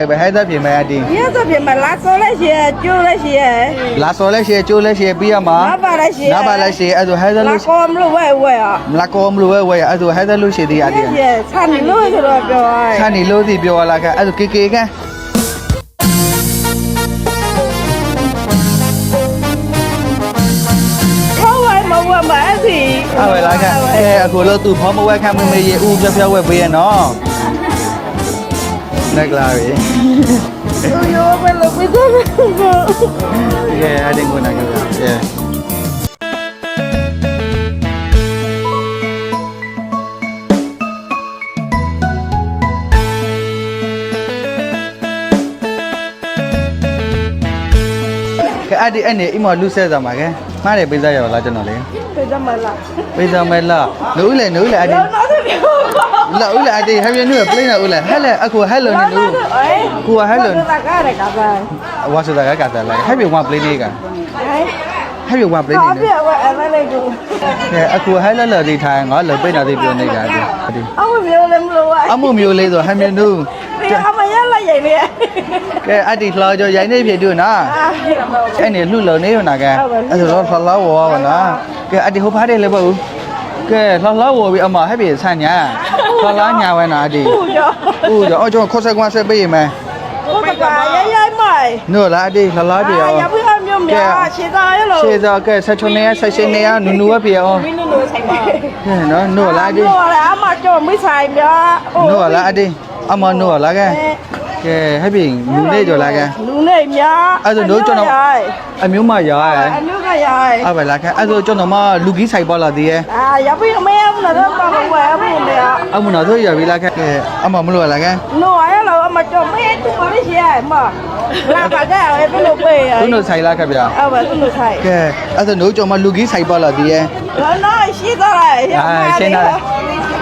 Behada bi mai adi. Ya so bi mai la so le shi chu le shi. La so le shi chu le shi bi ma. Na ba la shi. Na ba la shi a so hada lu. La kom lu wai wai a. La kom lu wai wai a so hada lu shi di adi. Ya chan ni lu so lo pyo a. Chan ni lu si pyo la ka a so ke ke ka. အဝဲလာကအဲအခုလို့သူဖောမဝဲခံမမေရေဦးပြပြဝဲပေးရနော် Naglari. So you open up with them. yeah, I didn't go naglari. Yeah. ဒီအဲ့နေအိမ်မှာလူဆက်စားမှာကဲမှားတယ်ပေးစားရပါလားကျွန်တော်လေပေးစားမလားပေးစားမလားနူးလေနူးလေအဒီလာဦးလေအဒီဟမ်ရနူးပလေးနာဦးလေဟဲ့လေအခုဟဲ့လိုနေနူးကိုဟဲ့လိုဝါစတာကကတာလေဟဲ့ဘီဝါပလေးနေကဟဲ့ ဟဲ့ရွာပလေးနေလေဟုတ်ပြီအမလေးကိုဟဲ့အခုဟဲ့လလလေးထိုင်ငါလပိတ်နာသေးပြောနေတာဒီအမမျိုးလည်းမလို့ဝအမမျိုးလေးဆိုဟမ်မြန်နူအမရလိုက်ရင်လေကဲအတီလှော်ကြရိုင်းနေဖြစ်တူနော်အဲ့နေလှုပ်လုံနေရနာကဲအဲ့ဆိုတော့ဖလာဝေါ်ပါနော်ကဲအတီဟိုဖားတယ်လေပေါ့ကဲလှလှဝေါ်ပြီးအမဟဲ့ပြီဆန်ညာလှလှညာဝဲနာအတီဟုတ်ရောဟုတ်ရောအော်ကျွန်တော်ခေါ်ဆက်ကွမ်းဆက်ပေးရင်မဲဟုတ်ပါရဲ့ရဲ့မိုင်နော်လားအတီလှလှပြေအောင်ရပြီ ကဲရှေသားရလို့ရှေသားကဲ16နေရ16နေရနူနူပဲပြေအောင်မင်းနူနူဆိုင်ပါနော်နော်လာဒီနော်လာအမကျော်မိဆိုင်ပြဟိုနော်လာအဒီအမနော်လာကဲ ကဲဟဲ့ပြနူနေကြော်လားကဲလူနေမြာအဲ့ဒါတို့ကျွန်တော် အမျိုးမရရဲအမျိုးကရယ်အဲ့ပဲလားကဲအဲ့ဒါကျွန်တော်မလူကြီးဆိုင်ပေါ်လာသေးရဲ့အာရပြီမရဘူးတော့ပါလို့ဝယ်ဘူးလေအမနာတို့ရပြီလားကဲအမမလို့လားကဲနော်အဲ့လိုအမကြောမေးတူပါလိရှိရမလာပါကြရဲဘယ်လိုပေးရသူတို့ဆိုင်လားကဗျာအဲ့ဘယ်သူတို့ဆိုင်ကဲအဲ့ဒါတို့ကျွန်တော်မလူကြီးဆိုင်ပေါ်လာသေးရဲ့နော်နော်ရှိသားလိုက်အာရှင်းလာ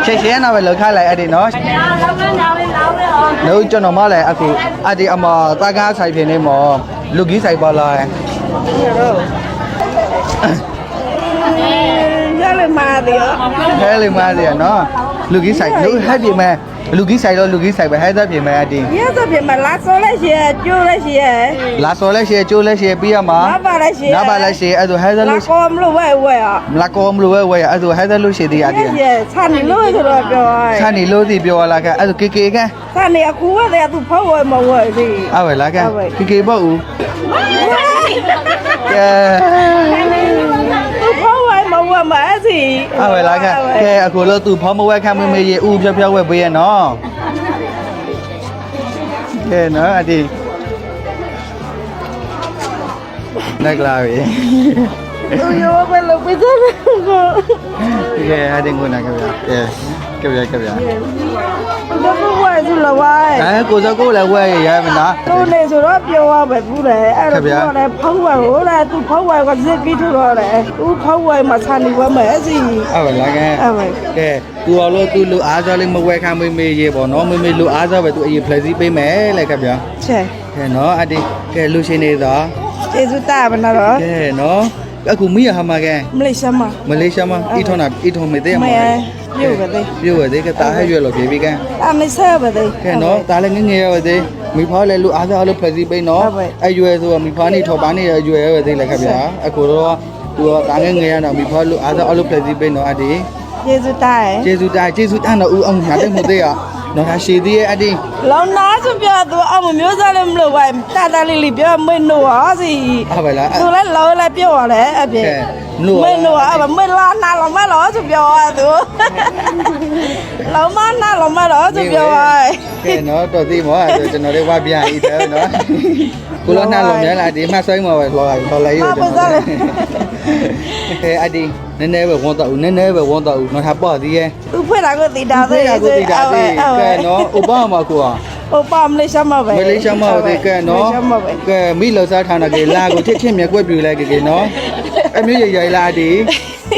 ရှင်းရှင်းနာပဲလောက်ခလိုက်အဲ့ဒီနော်လောင်းလောင်းလေးလောင်းလေးအောင်တို့ကျွန်တော်မလည်းအခုအဲ့ဒီအမတာကားဆိုင်ဖြစ်နေမော်လူကြီးဆိုင်ပေါ်လာရလေမာတယ်ဟဲလေမားတယ်နော်လူကြီးဆိုင်လူဟဲ့ပြင်မဲ့ လူကြီးဆိုင်တော့လူကြီးဆိုင်ပဲဟဲ့သက်ပြင်မဲ့အဒီရသဖြင့်မလာစောလဲရှိကျိုးလဲရှိလာစော်လဲရှေကျိုးလဲရှေပြီးရမှာနားပါလဲရှိနားပါလဲရှေအဲ့ဒါဟဲ့သက်လာလို့ကောမလို့ဝဲဝဲอ่ะမလာကောမလို့ဝဲဝဲအဲ့ဒါဟဲ့သက်လို့ရှေသေးရတရည်ရဆန်နေလို့ဆိုတော့ပြောဆန်နေလို့ဒီပြောလာကအဲ့ဒါကေကေကန်ဆန်နေအခုဝဲတဲ့သူဖောက်ဝဲမဝဲစီအဲ့ပဲလားကကေကေပေါ့ဦးကဲသူဖောက် ဝဲမဝဲမအစီအဲ့ပဲလားကကဲအခုလို့သူဖောမဝဲခံမမေရေဦးပြောပြောဝဲပေးရနော်ကဲနော်အဒီနက်ကလာပြီသူရောပဲလို့ပြတယ်ကဲအဒီကိုနာကဗျာကဲ ကဗျာကဗျာသူကဝဲသူလဝဲအဲကိုစကိုလည်းဝဲရရမလားသူနေဆိုတော့ပြောရပဲဘူးလေအဲ့တော့ပြောတယ်ဖောက်ဝဲဟိုလားသူဖောက်ဝဲကစစ်ပြီးထတော့တယ်သူဖောက်ဝဲမှာဆန်နေဝဲမအစီအဲ့ပဲလားကဲအဲ့ပဲကဲသူအောင်လို့သူလူအားစားလေးမဝဲခံမေမေရေပေါ့နော်မေမေလူအားစားပဲသူအရင်ဖလက်စီပေးမယ်လေကဗျာချဲကဲနော်အဒီကဲလူရှင်နေသာကျေစုတာမနာတော့ကဲနော်အခုမိရဟမကဲမလေးရှားမှာမလေးရှားမှာအီထွန်နာအီထွန်မေတဲ့မမှာရ ပြုတ်ပဲလေပြုတ်ရသေးကတားဟဲ့ရွယ်လို့ပြေပြီကဲအမဆဲပဲလေကဲနော်တားလည်းငငယ်ရသေးမိဖားလည်းလူအားစားလို့ဖလက်စီပေးနော်ဟုတ်ပါအရွယ်ဆိုမိဖားနေထော်ပါနေရွယ်ရသေးလေကဗျာအခုတော့သူကတားငငယ်ရတော့မိဖားလူအားစားလို့ဖလက်စီပေးနော်အဒီကျေစုတာရဲ့ကျေးဇူးတာကျေးဇူးတန်းတော့ဦးအောင်ညာတဲ့မှုသေးရနော်ဒါရှည်သေးရဲ့အဒီလောင်နာဆိုပြတော့အမမျိုးစားလည်းမလို့ဝိုင်းတာတာလေးလေးပြောမင်းတို့ဟာစီဟုတ်ပါလားသူလည်းလောလည်းပြောရတယ်အပြင် ကဲနို့မင်းတို့ဟာမင်းလာနာလောမလောဆိုပြောရသူလောမနာလောမလောဆိုပြောရကဲနော်တော်သေးမောအဲ့ကျွန်တော်တို့ဝပြန်ဤတယ်နော်ကိုလောနာလုံးမြလာဒီမှဆိုင်မောပဲလောလောလိုက်ရကျွန်တော်ကဲအဒီနည်းနည်းပဲဝန်တော့ဦးနည်းနည်းပဲဝန်တော့ဦးနော်ထားပေါ့သေးရဲ့သူဖွင့်တာကိုတည်တာသေးကိုတိတာသေးကဲနော်ဥပမာကို ဟိုပါမလေးရှားမှာပဲ မလေးရှားမောသေးကဲနော် ရှားမှာပဲ ကဲမိလောစားထားတာကလာကိုထစ်ထစ်မြက်ကွက်ပြူလိုက်ကဲနော်အမျိုးရရလာဒီ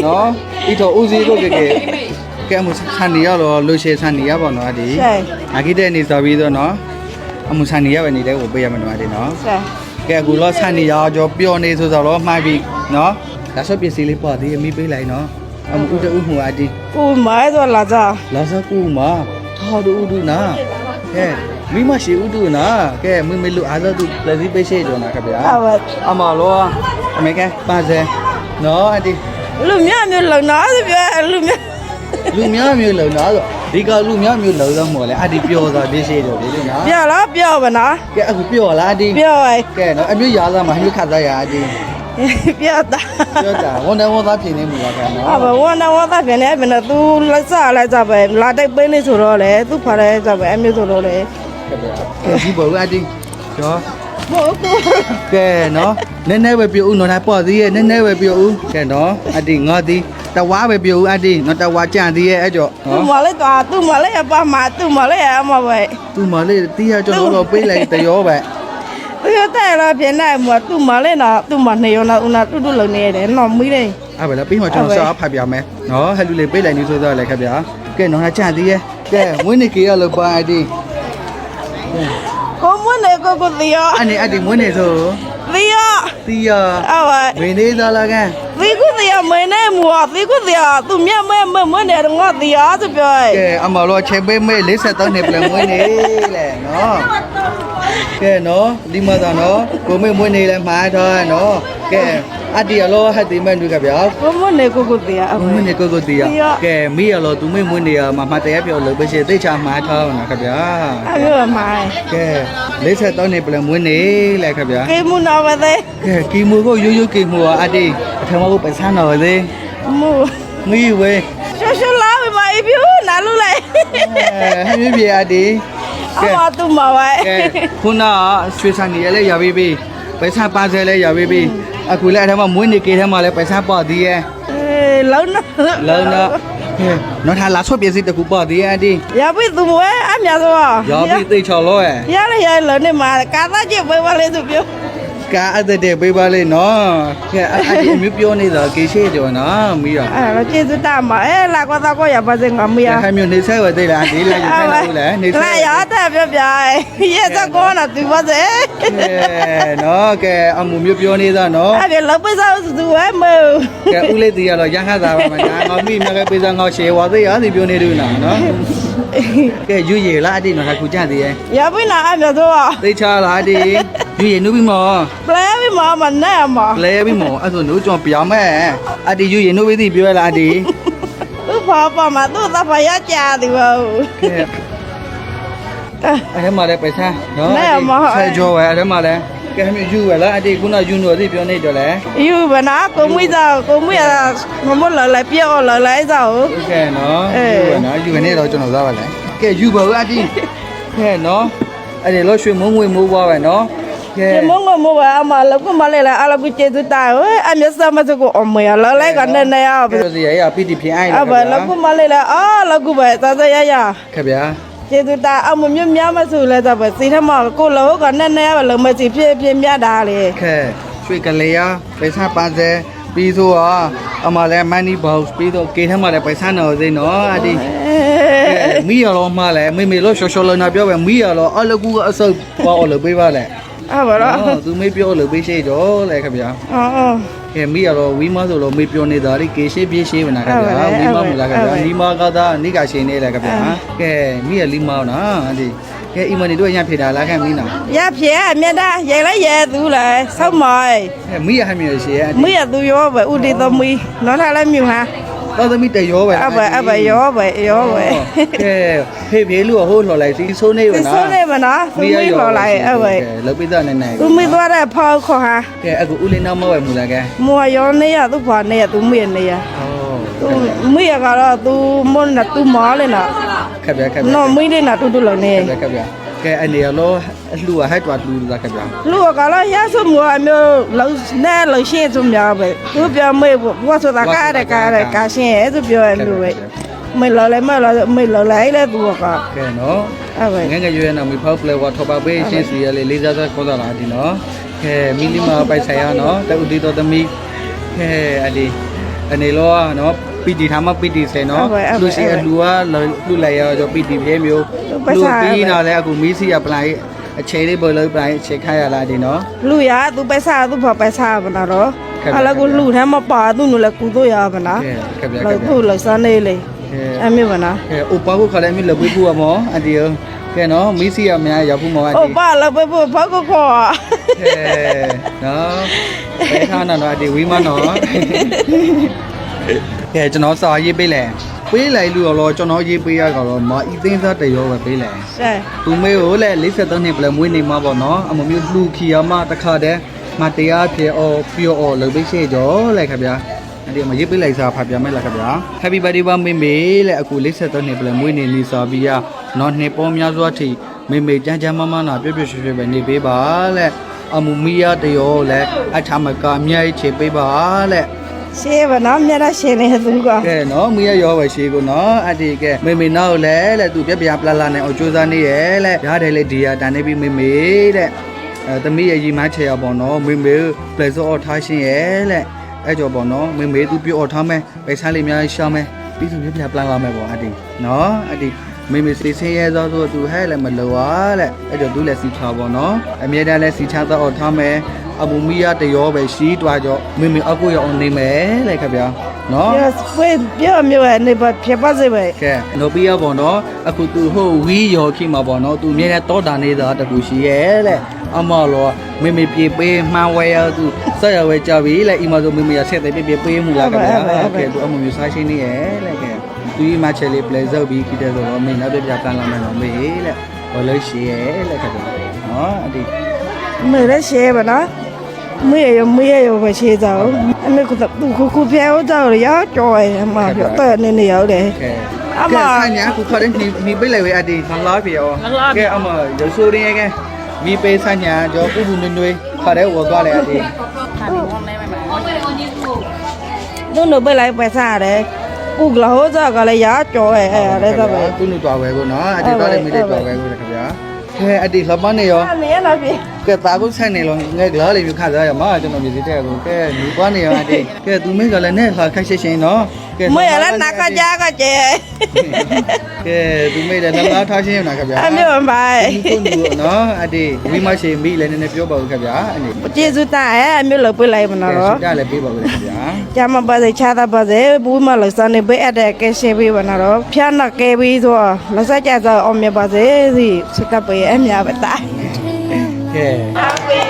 နော်ဤတော့ဦးစီးကိုကဲကဲအမှုဆန်နေရတော့လူရှေဆန်နေရပါတော့အဒီ ใช่ အခိတဲ့နေဆိုပြီးတော့နော်အမှုဆန်နေရပဲနေတဲ့ကိုပေးရမှာတော့ဒီနော် ใช่ ကဲအခုတော့ဆန်နေရကြောပျော်နေဆိုတော့မှားပြီနော်ဒါဆိုပစ္စည်းလေးပေါ့ဒီအမိပေးလိုက်နော်အမှုဥတဥမှုအဒီ กูหมายตัวละจ้า လာစကူမထော်တူဥဒူနာကဲ မိမရှိဥတုနာကဲမိမလူအားလို့သူလက်စီပေးရှိကြောနာခင်ဗျာဟုတ်ပါအမလောအမေကပါစေနော်အဒီလူများမျိုးလုံတော့ဆိုပြောလူများလူများမျိုးလုံတော့ဆိုဒီကလူများမျိုးလုံတော့မော်လဲအဒီပျော်တာပေးရှိကြောလေနော်ပြောလားပြောပါနော်ကဲအခုပျော်လားအဒီပြောရကဲနော်အမျိုးရာသားမှာအမျိုးခတ်သားရအဒီပြောတာပြောတာဝန်တန်းဝန်သားဖြစ်နေမှုပါကနော်အဘဝနာဝတာပြန်နေမင်းသူလက်စားလိုက်ကြပဲလာတိုက်ပေးနေဆိုတော့လေသူဖားရဲကြပဲအမျိုးဆိုတော့လေ ကဲဗျာကဲဒီဘောအဒီကျော်ဟုတ်ကူကဲနော်နည်းနည်းပဲပြုတ်ဦးနော်ဒါပေါ့သေးရဲ့နည်းနည်းပဲပြုတ်ဦးကဲနော်အဒီငါဒီတဝါပဲပြုတ်ဦးအဒီနော်တဝါကြံသေးရဲ့အဲ့ကြောသူနော်မလေးတော့သူမလေးအပမသူမလေးအမပဲသူမလေးတီးရကြောတော့ပေးလိုက်တရောပဲသူရတဲ့လာပြန်နေမှာသူမလေးနော်သူမနေရောနော်ဦးနာတူတူလုံနေတယ်နော်မီးတယ်အဲ့ပဲလားပြီးမှကျွန်တော်စာဖတ်ပြမယ်နော်ဟဲ့လူလေးပေးလိုက်နေဆိုတော့လေခင်ဗျာကဲနော်ဟာကြံသေးရဲ့ကဲဝင်းနေကေရလို့ပါအဒီ ကိုမနေကိုကိုတီယောအနေအဒီဝင်းနေဆိုတီယောတီးရအဝဲဝင်းနေသားလာကန်သီကုတရားမနေမူอ่ะသီကုတရားသူမြတ်မဲမမနေတော့ငါတရားဆိုပြောရဲကဲအမလောချက်ပေးမေး53နှစ်ပြန်ဝင်းနေလေနော်ကဲနော်ဒီမှာသာနော်ကိုမေးဝင်းနေလဲမှားတော့နော်ကဲ အဒီရလောဟတ်ဒီမဲ့တွေ့ကြဗျာကိုမနေကိုကိုတရားအမွေးနေကိုကိုတီးရကဲမိရလောသူမေးမွေးနေရမှာမတရားပြောလို့ပဲရှိသိချာမှားထားနော်ခင်ဗျာအပြောမိုင်းကဲ53နှစ်ပြန်ဝင်းနေလေခင်ဗျာကေမူနာပါသေးကဲကီမူကိုရိုးရိုးကီမူအဒီအထမကိုပစမ်းတော်သေးမူငီးဝဲရှရှလာမမအပြူနာလူလိုက်ဟမ်းပြအဒီအမတူမဝဲကဲခုနကရွှေဆန်နေရလဲရပြီပြီပစမ်းပါစဲလဲရပြီပြီ အခုလည်းအထမမွေးနေကေထဲမှာလဲပစမ်းပေါ့သေးရဲ့လုံးနာလုံးတော့ကဲနော်ထားလာဆွပြစီတကူပေါ့သေးရဲ့အဒီရပြီသူမဝဲအမြဆိုရောပြီသိချော်လို့ရဲ့ရရရလုံးနေမှာကာသားကျပဲပါလေဆိုပြော ကာအတဲ့တဲ့ပေးပါလေနော်ကဲအဲ့ဒီမျိုးပြောနေတာကေရှိကြောနော်မီးရအဲ့တော့ကျေးဇူးတမအဲလာကွာသားကွာရပါစေငါမရဟဲ့မျိုးနေဆဲဝဲသိလားဒီလိုက်ယူဆိုင်လို့လေနေဆဲလာရတဲ့ပြပြရဲ့စကောနာသူပါစေကဲနော်ကဲအမှုမျိုးပြောနေတာနော်အဲ့ဒီလောက်ပစားသူဝဲမကဲဦးလေးတီရတော့ရဟတ်တာပါမညာငေါမိမြကပေးစားငေါရှေဝါသေးရသည်ပြောနေတယ်နော်နော်ကဲယူရလားအတိနော်ခုကြသေးရဲ့ရပြီနာအမြဆိုသိချလားအတိ ယူရနုပြီးမောပလဲပြီမမနဲ့မလဲပြီးမောအဲ့ဆိုနုကျွန်တော်ပြောင်းမဲ့အတိယူရနုပြီးသည်ပြောလားအတိသူ့ဘာပါမသူ့သဖရကြသည်ဘောကဲအဲ့မှာလည်းပဲစားနော်နဲ့မဟုတ်ဆဲကြောဝဲအဲ့မှာလည်းကဲမြယူဝဲလားအတိခုနယူနိုသည်ပြောနေတယ်လေယူဘနာကိုမွေးစားကိုမွေးရမမလာလိုက်ပြောလာလိုက်စားကဲနော်အေး ယူဝဲနော်ယူနေတော့ကျွန်တော်သားပါလေကဲယူပါဦးအတိကဲနော်အဲ့ဒီလို့ရွှေမုံငွေမိုးပွားပဲနော် ကဲဒီမငမဝအမလောက်ကိုမလဲလာအလောက်ကိုကျေးဇူးတာအမြစမစကိုအမရလာလိုက်ကနေနေရပြောစီရရပီတီဖြစ်အိုင်းအဘလောက်ကိုမလဲလာအာလောက်ကိုပဲသာသာရရခင်ဗျာကျေးဇူးတာအမမြမြမဆိုလဲတော့ပဲစီထမကိုလောကနေနေရလုံးမစီဖြစ်ဖြစ်မြတာလေခဲရွှေကလေးရပိစပန်းစဲပြီးဆိုတော့အမလည်းမန်နီဘောက်ပြီးတော့ကေထဲမှာလည်းပိစနော်သိနော်အဒီမိရတော့မှလည်းမေမေလို့ရှော့ရှော့လို့နာပြောပဲမိရတော့အလကူအဆုပ်ပေါ်လို့ပေးပါလေ အဘရောသူမေပြောလို့ပေးရှိတော့လေခင်ဗျာအော်ကဲမိရတော့ဝီမဆိုလို့မေပြောနေတာလေကေရှိပြေးရှိမနာခင်ဗျာဝီမမလားခင်ဗျာလီမာကသာနိကရှင်နေလေခင်ဗျာကဲမိရလီမာနော်အဒီကဲအီမနီတို့ရံဖေတာလားခင်မီနာရဖြစ်မြတ်တာရဲလိုက်ရဲသူလဲဆောက်မိုင်းကဲမိရဟမြေရှိရဲ့မရသူရောပဲဥတီသမီးနော်ထားလဲမြူဟာ တော်သမီးတရောပဲအဘအဘရောပဲရောပဲကဲဖေဖေလူဟိုးလှော်လိုက်စီဆိုးနေပါဒီနော်ဆိုနေမနော်သူမီးပေါ်လိုက်အဘလောပိသားနေနေသူမီးသွားတဲ့ဖောက်ခေါ်ဟာကဲအခုဦးလေးနောက်မဝဲမူလားကဲမွာရောနေရသူဖွာနေရသူမီးနေရဟောသူမီးရကတော့သူမွန်းနဲ့သူမောလေနော်ခက်ပြခက်ပြနော်မီးလေးနဲ့တူတူလုံးနေခက်ပြခက်ပြ ကဲအနေရောလှူဟိုက်တော်လှူလာခက်ပြလူကလည်းရဆုမွာမျိုးလုံးနဲ့လုံးရှင်းစုများပဲသူပြောမေးဘွားဆိုတာကားတယ်ကားတယ်ကားရှင်းရဲ့သူပြောရလူပဲမေးလော်လဲမေးလော်မေးလော်လိုက်လဲသူကကဲနော်အဘငငယ်ရွယ်နော်မီဖောက်ပလေဝါထောပါပေးရှင်းစီရလေလေးစားစားခေါ်တာလားဒီနော်ကဲမီလီမာပိုက်ဆိုင်ရနော်တူတီတော်သမီးကဲအဒီအနေလောနော် PT ထားမှ PT စဲနော်လူစီအလူကလူလိုက်ရတော့ PT ပြဲမျိုးလူပြီးနာလဲအခုမီးစီရပလိုင်းအခြေလေးပေါ်လို့ပလိုင်းအခြေခါရလာဒီနော်လူရသူပဲစားသူဘာပဲစားမနာတော့အဲ့လောက်လူထဲမှာပါသူနူလဲကူတို့ရပါလားလောက်သူလောက်စားနေလေအမေပါနာအိုပါကိုခလည်းမိလပွေးဘူးအမောအဒီယောကဲနော်မီးစီရမများရောက်ဘူးမောအဒီအိုပါလပွေးဘူးဘာကိုခေါ်ကဲနော်ဘယ်ခါနော်အဒီဝီမနော် ကဲကျွန်တော်စာရေးပေးလဲပေးလိုက်လို့တော့ကျွန်တော်ရေးပေးရကတော့မအီသိန်းသားတရောပဲပေးလဲใช่သူမေကိုလည်း53နှစ်ပြလဲမွေးနေမှာပေါ့နော်အမမျိုးလှူခီယာမတခါတည်းမတရားဖြစ်အော်ပြောအော်လုပ်ပြီးရှိကြောလဲခင်ဗျာအဲ့ဒီမှာရေးပေးလိုက်စားဖတ်ပြမယ်လားခင်ဗျာ Happy birthday ပါမေမေလဲအခု53နှစ်ပြလဲမွေးနေနေစားပြီးရနော်နှစ်ပေါ်များစွာထိမေမေကြမ်းကြမ်းမမနာပြည့်ပြည့်ရွှင်ရွှင်ပဲနေပေးပါလဲအမူမီယာတရောလဲအထမကအမြိုက်ချေပေးပါလဲ ရှေးပါနော်မြတ်ရရှင်းနေသူကကဲနော်မိရရောပဲရှေးကိုနော်အတီကဲမေမေနောက်လဲလဲသူပြက်ပြပလာလာနဲ့အောင်ကြိုးစားနေရဲလဲရတယ်လေဒီရတန်နေပြီမေမေတဲ့အဲသမီးရဲ့ရီမချေရပေါ့နော်မေမေပလက်ဆော့အော်ထားရှင်ရဲလဲအဲ့ကြောပေါ့နော်မေမေသူပြောအော်ထားမယ်ပိုက်ဆံလေးများရှာမယ်ပြီးသူပြက်ပြပလာလာမယ်ပေါ့အတီနော်အတီမေမေစီစင်းရဲသောသူဟဲ့လည်းမလိုပါတဲ့အဲ့ကြောသူလည်းစီချပါပေါ့နော်အမြဲတမ်းလည်းစီချသောအော်ထားမယ် အမူမီယာတရောပဲရှိတွားကြောမေမေအကူရအောင်နေမယ်လေခင်ဗျာနော်ပြောဖွေးပြောမျိုးရဲ့နေပါဖြစ်ပါစေပဲကဲနိုပီယာပေါ့နော်အခုသူဟိုဝီယောခိမှာပေါ့နော်သူအမြဲတမ်းတောတာနေတာတကူရှိရဲ့တဲ့အမလောမေမေပြေပေးမှန်ဝဲရသူဆက်ရဝဲကြပြီလေအီမဆိုမေမေရဆက်တယ်ပြေပြေပေးမှုလားခင်ဗျာကဲသူအမမျိုးစားရှင်းနေရဲ့လေကဲသူဒီမှာချယ်လေးပလေဆောက်ပြီးခိတဲ့ဆိုတော့မေနောက်ပြပြကန်လာမယ်နော်မေလေဘာလို့ရှိရဲ့လေခင်ဗျာနော်အဒီမေလည်းရှဲပါနော်မေရမေရရပဲ ရှဲကြအောင်အမေကသူခုခုဖျောက်ကြရရောကြော်ရမှာပြောတဲ့နေနေရောက်တယ်ကဲကဲဆညာခုခရင်နီနီပိလေဝဲအဒီဆန်လာပြေရောကဲအမရဆိုရင်းကဲမိပေးဆညာကြောပူပူနွေ့နွေ့ခါတဲ့ဝသွားလေအဒီတို့နိုပဲလိုက်ပဲစားတယ်ကုကလာဟောကြကလည်းရာကြော်ရဲ့အဲ့ဒါလည်းပဲသူ့လူတော်ပဲကိုနော်အတီတော်လည်းမိလေးတော်ပဲကိုလေခင်ဗျာ ခဲအတီလှပန်းနေရောအနေနဲ့ပြီကဲတာကုဆိုင်နေလို့ငဲဂလာလေးမျိုးခါစားရမှာကျွန်တော်မြည်စီတဲ့ကိုကဲလူပွားနေရောအတီကဲသူမိကလည်းနဲ့ခါခိုက်ရှင်းရှင်းနော် ကဲမေရလည်းနာကကြကကျဲကဲသူမိလည်းလည်းထားရှင်းရနာခင်ဗျာအမျိုးပါသူ့လူနော်အတီဝီမရှိမိလည်းနည်းနည်းပြောပါဦးခင်ဗျာအနေကျေစုတာရဲ့အမျိုးလောက်ပြလိုက်မကဲနော်ရှင်းကြလည်းပေးပါဦးခင်ဗျာကျမပါစေချာတာပါစေဘူးမလို့စနေပေးအပ်တဲ့ကဲရှင်းပေးပါနော်ဖျားနာကဲပြီးဆိုလက်ဆက်ကြစေအောင်မြပါစေစီစကပ်ပေးအမြပါတာကဲ